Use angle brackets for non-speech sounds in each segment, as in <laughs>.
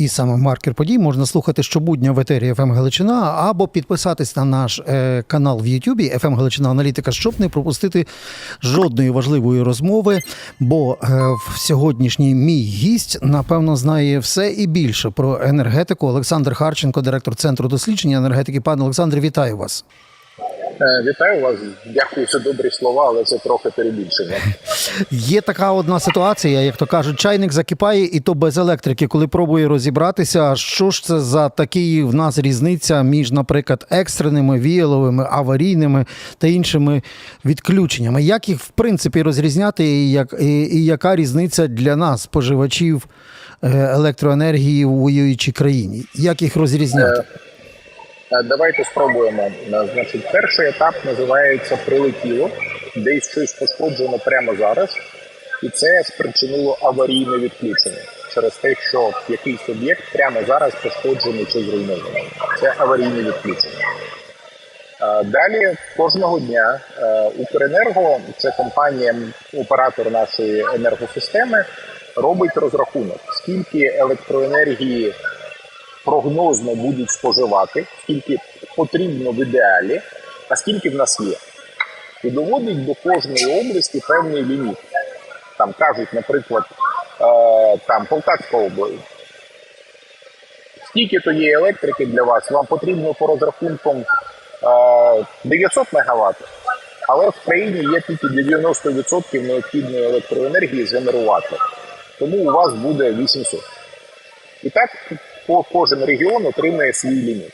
і саме маркер подій можна слухати щобудня в етері ФМ Галичина або підписатись на наш е, канал в Ютубі ФМ Галичина Аналітика, щоб не пропустити жодної важливої розмови. Бо е, в сьогоднішній мій гість напевно знає все і більше про енергетику. Олександр Харченко, директор центру дослідження енергетики. Пане Олександре, вітаю вас. Е, Вітаю вас, дякую за добрі слова, але це трохи перебільшення. Є така одна ситуація, як то кажуть, чайник закипає, і то без електрики, коли пробує розібратися, що ж це за такий в нас різниця між, наприклад, екстреними, віяловими, аварійними та іншими відключеннями. Як їх в принципі розрізняти, і, як, і, і яка різниця для нас, споживачів е, електроенергії у воюючій країні? Як їх розрізняти? Е, Давайте спробуємо. Е, Значить, перший етап називається прилетіло, десь щось пошкоджено прямо зараз, і це спричинило аварійне відключення через те, що якийсь об'єкт прямо зараз пошкоджений чи зруйнований. Це аварійне відключення. Е, Далі кожного дня е, Укренерго, це компанія, оператор нашої енергосистеми, робить розрахунок, скільки електроенергії прогнозно будуть споживати, скільки потрібно в ідеалі, а скільки в нас є. І доводить до кожної області певний ліміт. Там кажуть, наприклад, е, там Полтавська область. Скільки то є електрики для вас? Вам потрібно по розрахункам е, 900 МВт, але в країні є тільки 90% необхідної електроенергії згенерувати. Тому у вас буде 800. І так кожен регіон отримує свій ліміт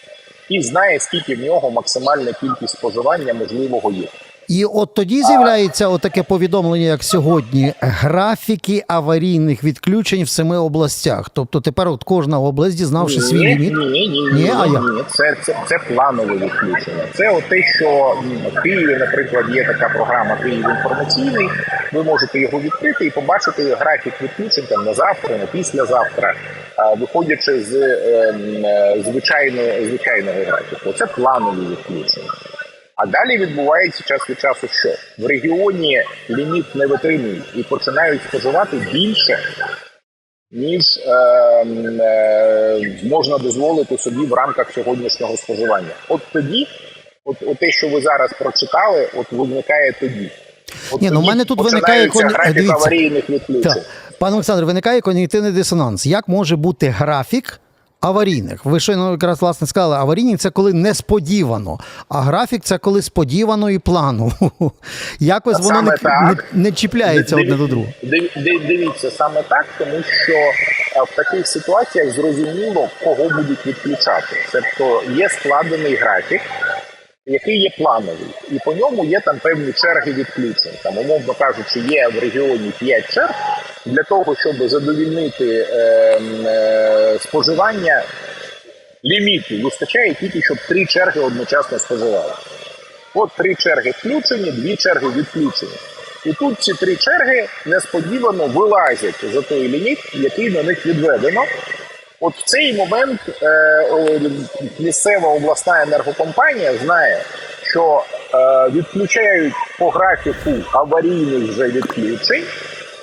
і знає, скільки в нього максимальна кількість споживання можливого є. І от тоді з'являється отаке повідомлення, як сьогодні: графіки аварійних відключень в семи областях. Тобто тепер от кожна область, дізнавши свій ні, ліміт. Ні, ні, ні, Ні, ні, а як? ні. Це, це, це планове відключення. Це от те, що в Києві, наприклад, є така програма Київ інформаційний. Ви можете його відкрити і побачити графік відключень там на завтра, на післязавтра, виходячи з е, е, звичайного звичайного графіку. Це планові відключення. А далі відбувається час від часу, що в регіоні ліміт не витримують і починають споживати більше, ніж е, е, можна дозволити собі в рамках сьогоднішнього споживання. От тоді, от, от те, що ви зараз прочитали, от виникає тоді. От Ні, ну, в мене тут виникає кон- графік аварійних відключень. Так. Пане Олександр, виникає когнітивний дисонанс. Як може бути графік аварійних? Ви щойно якраз власне сказали, аварійні це коли несподівано, а графік це коли сподівано і плану. <laughs> Якось воно не, не, не чіпляється Диві- одне до другого. диві- диві- Дивіться саме так, тому що е, в таких ситуаціях зрозуміло, кого будуть відключати. Тобто є складений графік, який є плановий, і по ньому є там певні черги відключень. Там, умовно кажучи, є в регіоні 5 черг для того, щоб задовільнити е, е, споживання ліміту. Вистачає тільки, щоб три черги одночасно споживали. От три черги включені, дві черги відключені. І тут ці три черги несподівано вилазять за той ліміт, який на них відведено. От в цей момент е, місцева обласна енергокомпанія знає, що е, відключають по графіку аварійних вже відключень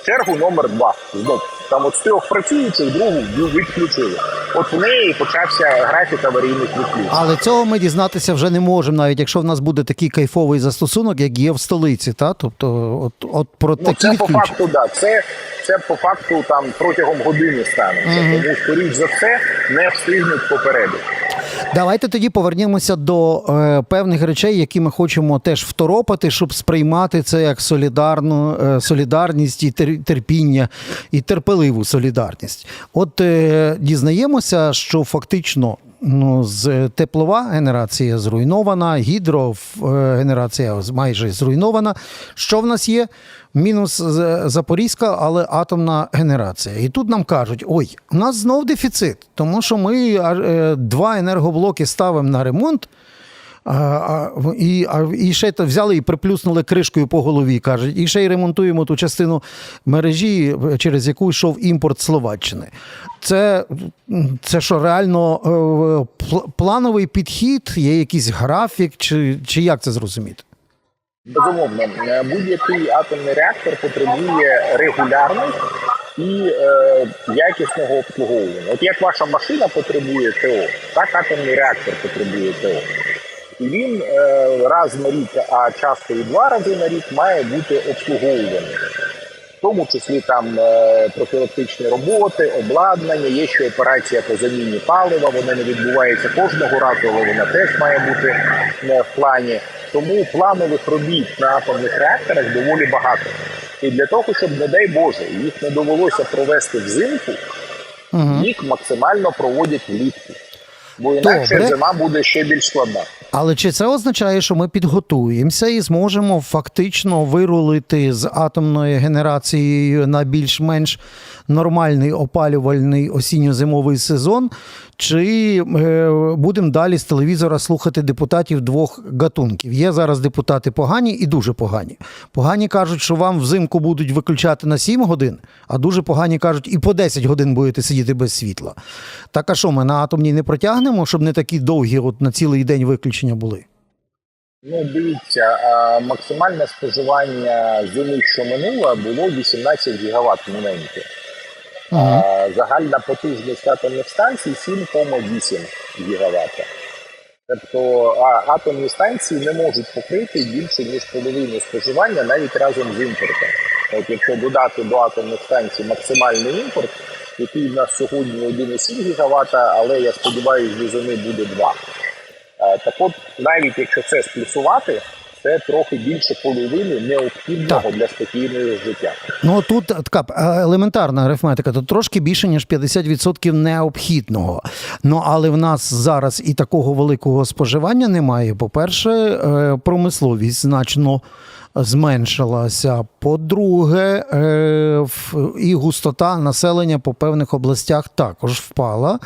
чергу номер два. Знов там от з трьох працюючих другу відключили. От в неї почався графік аварійних відключень. Але цього ми дізнатися вже не можемо, навіть якщо в нас буде такий кайфовий застосунок, як є в столиці. Та? Тобто, от, от про Ну, такі це по факту, да. Це, це по факту там протягом години станеться. Тому, скоріш за все, не встигнуть попередити. Давайте тоді повернемося до е, певних речей, які ми хочемо теж второпати, щоб сприймати це як солідарну е, солідарність і терпіння, і терпеливу солідарність. От е, дізнаємося, що фактично. Ну, з теплова генерація зруйнована, гідрогенерація майже зруйнована. Що в нас є? Мінус Запорізька, але атомна генерація. І тут нам кажуть: ой, у нас знов дефіцит, тому що ми е, два енергоблоки ставимо на ремонт. І, і ще взяли і приплюснули кришкою по голові, кажуть, і ще й ремонтуємо ту частину мережі, через яку йшов імпорт Словаччини. Це, це що реально е, плановий підхід, є якийсь графік, чи, чи як це зрозуміти? Безумовно, е, будь-який атомний реактор потребує регулярних і е, якісного обслуговування. От як ваша машина потребує ТО, так атомний реактор потребує ТО. Він е, раз на рік, а часто і два рази на рік має бути обслуговуваний. В тому числі там е, профілактичні роботи, обладнання, є ще операція по заміні палива. Вона не відбувається кожного разу, але вона теж має бути е, в плані. Тому планових робіт на атомних реакторах доволі багато. І для того, щоб, не дай Боже, їх не довелося провести взимку, їх максимально проводять влітку. Бо інакше Добре. зима буде ще більш складна. Але чи це означає, що ми підготуємося і зможемо фактично вирулити з атомною генерацією на більш-менш нормальний опалювальний осінньо-зимовий сезон? Чи е, будемо далі з телевізора слухати депутатів двох гатунків? Є зараз депутати погані і дуже погані. Погані кажуть, що вам взимку будуть виключати на 7 годин, а дуже погані кажуть, і по 10 годин будете сидіти без світла. Так а що ми на атомній не протягнемо, щоб не такі довгі, от на цілий день виключення були? Ну, дивіться, максимальне споживання зими, що минула, було 18 гігаватт міненьки. Ага. А загальна потужність атомних станцій 7,8 гігаватта. Тобто а, атомні станції не можуть покрити більше ніж половину споживання навіть разом з імпортом. От якщо додати до атомних станцій максимальний імпорт, який в нас сьогодні 1,7 гігаватта, але я сподіваюся, до зими буде 2. Е, Так от, навіть якщо це сплюсувати, це трохи більше половини необхідного Так. для спокійного життя. Ну тут така е, елементарна арифметика, тут трошки більше, ніж 50% необхідного. Ну але в нас зараз і такого великого споживання немає. По-перше, е, промисловість значно. Зменшилася. По-друге, е, і густота населення по певних областях також впала.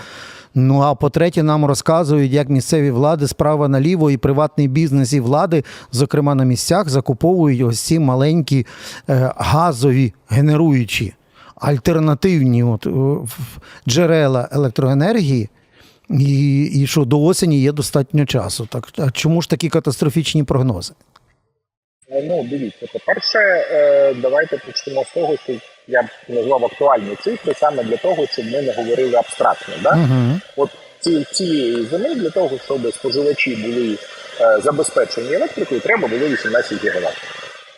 Ну а по-третє, нам розказують, як місцеві влади справа наліво і приватний бізнес і влади, зокрема на місцях, закуповують ось ці маленькі е, газові генеруючі альтернативні от, е, джерела електроенергії. І, і що до осені є достатньо часу. Так а чому ж такі катастрофічні прогнози? Е, Ну, дивіться, по-перше, е, давайте почнемо з того, що я б назвав актуальні цифри саме для того, щоб ми не говорили абстрактно. Да? Угу. От ці, цієї зими для того, щоб споживачі були е, забезпечені електрикою, треба було 18 гігаватт.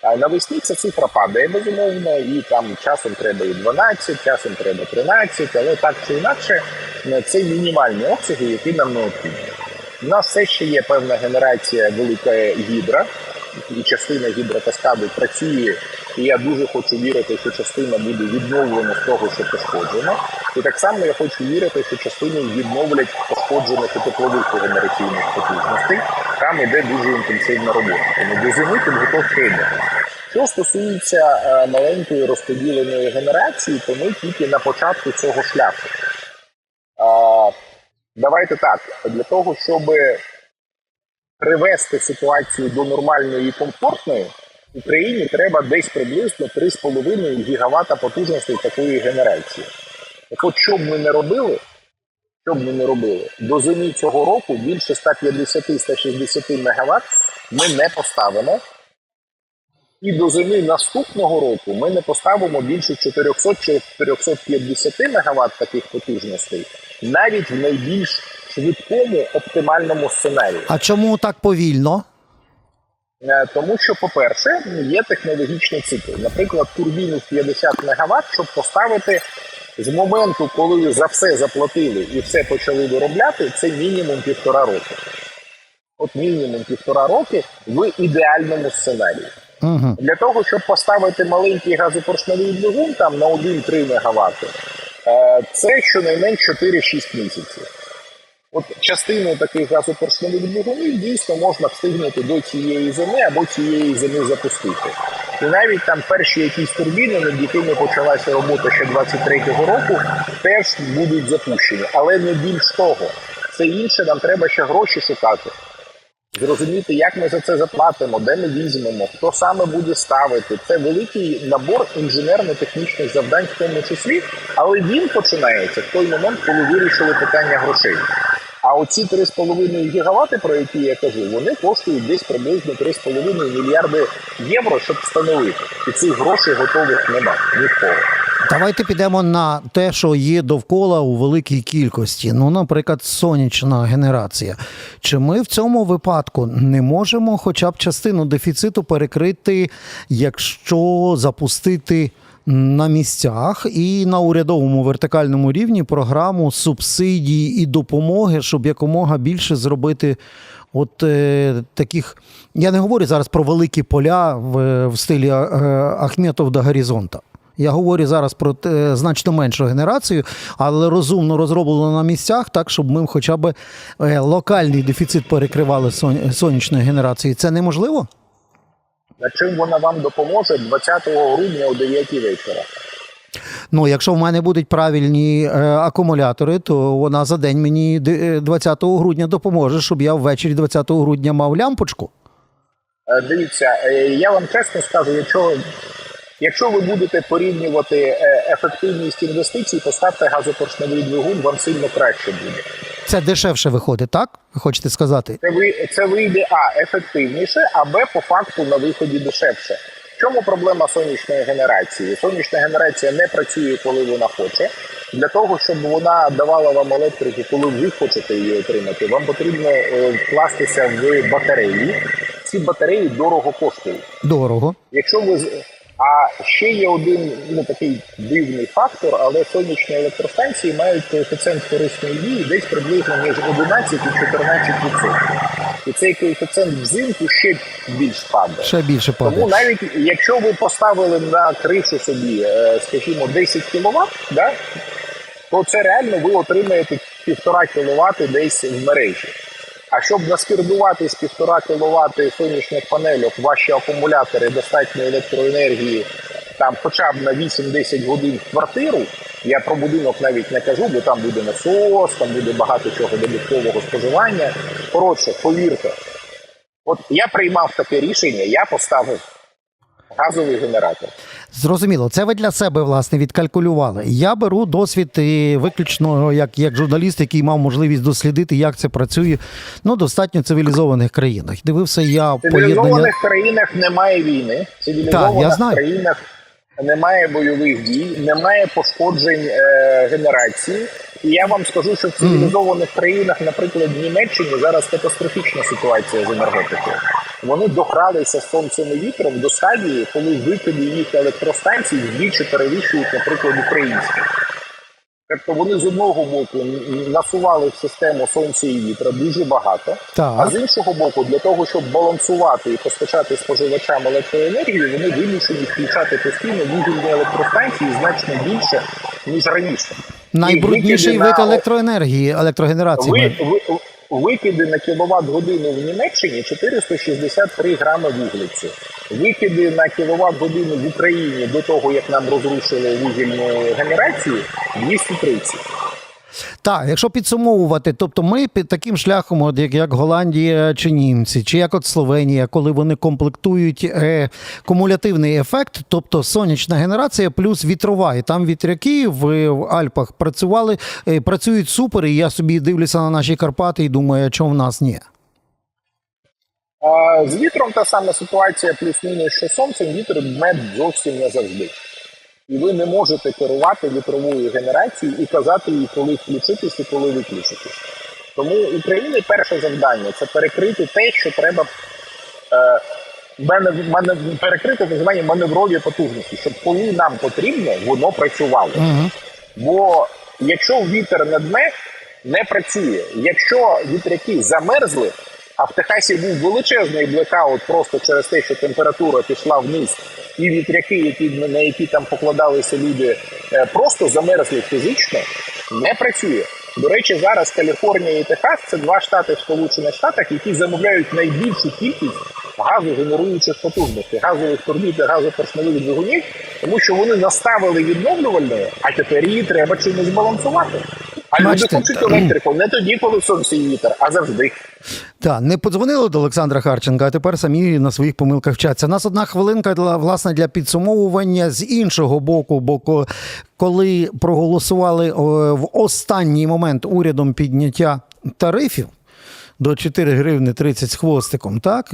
А навесні ця цифра падає безумовно, і там часом треба і 12, часом треба 13, але так чи інакше, це мінімальні обсяги, які нам необхідні. У нас все ще є певна генерація велика гідра, частина гідрокаскади працює. І я дуже хочу вірити, що частина буде відновлена з того, що пошкоджено. І так само я хочу вірити, що частину відновлять пошкоджених і теплових генераційних потужностей. Там іде дуже інтенсивна робота. Тому до зими підготовка йде. Що стосується е, маленької розподіленої генерації, то ми тільки на початку цього шляху. Давайте так, для того, щоб привести ситуацію до нормальної і комфортної, Україні треба десь приблизно 3,5 гігавата потужностей такої генерації. Так от, що б ми не робили, що б ми не робили, до зими цього року більше 150-160 мегаватт ми не поставимо. І до зими наступного року ми не поставимо більше 400 чи 450 мегаватт таких потужностей, навіть в найбільш швидкому оптимальному сценарії. А чому так повільно? Е, Тому що, по-перше, є технологічний цикл. Наприклад, турбіну 50 МВт, щоб поставити з моменту, коли за все заплатили і все почали виробляти, це мінімум півтора року. От мінімум півтора роки в ідеальному сценарії. Угу. Для того, щоб поставити маленький газопоршневий двигун там на 1-3 МВт, е, це щонайменш 4-6 місяців. От частину таких газопоршневих двигунів дійсно можна встигнути до цієї зими або цієї зими запустити. І навіть там перші якісь турбіни, над якими почалася робота ще 23-го року, теж будуть запущені. Але не більш того, все інше нам треба ще гроші шукати. Зрозуміти, як ми за це заплатимо, де ми візьмемо, хто саме буде ставити. Це великий набор інженерно-технічних завдань, в тому числі, але він починається в той момент, коли вирішили питання грошей. А оці 3,5 гігавати, про які я кажу, вони коштують десь приблизно 3,5 мільярди євро, щоб встановити. І цих грошей готових немає ні в кого. Давайте підемо на те, що є довкола у великій кількості. Ну, наприклад, сонячна генерація. Чи ми в цьому випадку не можемо хоча б частину дефіциту перекрити, якщо запустити на місцях і на урядовому вертикальному рівні програму субсидій і допомоги, щоб якомога більше зробити от е, таких. Я не говорю зараз про великі поля в, в стилі е, Ахметов до горизонта. Я говорю зараз про е, значно меншу генерацію, але розумно розроблено на місцях, так щоб ми хоча б е, локальний дефіцит перекривали сон- сонячної генерації. Це неможливо? На чим вона вам допоможе 20 грудня о 9 вечора? Ну, якщо в мене будуть правильні е, акумулятори, то вона за день мені е, 20 грудня допоможе, щоб я ввечері 20 грудня мав лямпочку. Е, Дивіться, е, я вам чесно скажу, якщо, якщо ви будете порівнювати е, ефективність інвестицій, поставте газопоршневий двигун, вам сильно краще буде. Це дешевше виходить, так? Ви хочете сказати? Це ви це вийде а ефективніше, а б по факту на виході дешевше. В чому проблема сонячної генерації? Сонячна генерація не працює, коли вона хоче. Для того, щоб вона давала вам електрику, коли ви хочете її отримати, вам потрібно е, вкластися в батареї. Ці батареї дорого коштують. Дорого. Якщо ви а ще є один ну такий дивний фактор, але сонячні електростанції мають коефіцієнт корисної дії десь приблизно між 11 і 14 І цей коефіцієнт взимку ще більш падає. Ще більше Тому навіть якщо ви поставили на кришу собі, е, скажімо, 10 кВт, да, то це реально ви отримаєте півтора кВт десь в мережі. А щоб наскірдувати з півтора кВт сонячних панельок ваші акумулятори достатньо електроенергії, там хоча б на 8-10 годин в квартиру, я про будинок навіть не кажу, бо там буде насос, там буде багато чого додаткового споживання. Коротше, повірте, от я приймав таке рішення, я поставив газовий генератор. Зрозуміло, це ви для себе власне відкалькулювали. Я беру досвід і виключно як, як журналіст, який мав можливість дослідити, як це працює ну, достатньо цивілізованих країнах. Дивився я В поєднання. цивілізованих країнах немає війни, цивілізованих Так, я знаю. країнах немає бойових дій, немає пошкоджень е, генерації. І я вам скажу, що в цивілізованих країнах, наприклад, в Німеччині зараз катастрофічна ситуація з енергетикою. Вони догралися сонцем і вітром до стадії, коли викиди їх електростанцій вдвічі перевищують, наприклад, українські. Тобто вони з одного боку насували в систему сонця і вітра дуже багато, Так. а з іншого боку, для того, щоб балансувати і постачати споживачам електроенергію, вони вимушені включати постійно вугільні електростанції значно більше ніж раніше. Найбрудніший вид електроенергії, електрогенерації. ви, ви, викиди на кіловат годину в Німеччині 463 грами вуглецю. Викиди на кіловат годину в Україні до того, як нам розрушили вугільну генерацію, 230. Так, якщо підсумовувати, тобто ми під таким шляхом, от як, як Голландія чи німці, чи як от Словенія, коли вони комплектують е, кумулятивний ефект, тобто сонячна генерація плюс вітрова, і там вітряки в, в Альпах працювали, е, працюють супер, і я собі дивлюся на наші Карпати і думаю, чого в нас ні. З вітром та сама ситуація, плюс-мінус, що сонцем вітер дме зовсім не завжди. І ви не можете керувати вітровою генерацією і казати їй, коли включитись і коли виключитись. Тому України перше завдання це перекрити те, що треба е, мене, мене перекрити так звані маневрові потужності, щоб коли нам потрібно, воно працювало. Угу. Бо якщо вітер не дме, не працює. Якщо вітряки замерзли, а в Техасі був величезний блекаут просто через те, що температура пішла вниз, і вітряки, які, на які там покладалися люди, е, просто замерзли фізично, не працює. До речі, зараз Каліфорнія і Техас це два штати в Сполучених Штатах, які замовляють найбільшу кількість газогенеруючих потужностей, газових турбін та газопоршневих двигунів, тому що вони наставили відновлювальною, а тепер її треба чимось балансувати. А люди хочуть електрику не тоді, коли сонце і вітер, а завжди. Так, не подзвонили до Олександра Харченка, а тепер самі на своїх помилках вчаться. У нас одна хвилинка для власне для підсумовування з іншого боку, бо коли проголосували в останній момент урядом підняття тарифів. До 4 гривни 30 з хвостиком. Так,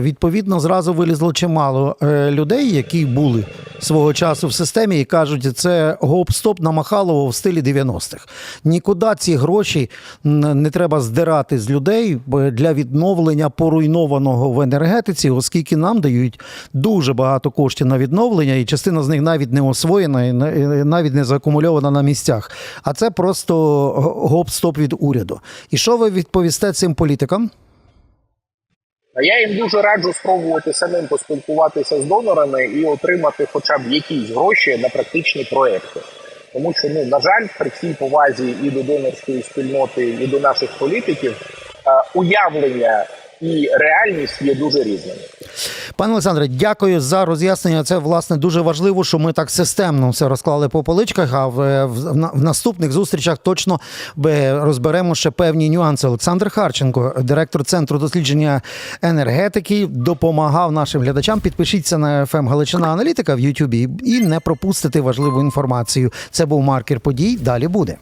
відповідно, зразу вилізло чимало е, людей, які були свого часу в системі і кажуть, це гоп-стоп на Махалово в стилі 90-х. Нікуди ці гроші не треба здирати з людей для відновлення поруйнованого в енергетиці, оскільки нам дають дуже багато коштів на відновлення, і частина з них навіть не освоєна, і на- навіть не заакумульована на місцях. А це просто гоп-стоп від уряду. І що ви відповісте цим політикам? Я їм дуже раджу спробувати самим поспілкуватися з донорами і отримати хоча б якісь гроші на практичні проекти. Тому що, ну на жаль, при всій повазі і до донорської спільноти, і до наших політиків е, уявлення і реальність є дуже різними. Пане Олександре, дякую за роз'яснення. Це власне дуже важливо, що ми так системно все розклали по поличках. А в, в, в наступних зустрічах точно бе, розберемо ще певні нюанси. Олександр Харченко, директор центру дослідження енергетики, допомагав нашим глядачам. Підпишіться на ФМ Галичина Аналітика в Ютубі і не пропустите важливу інформацію. Це був маркер подій. Далі буде.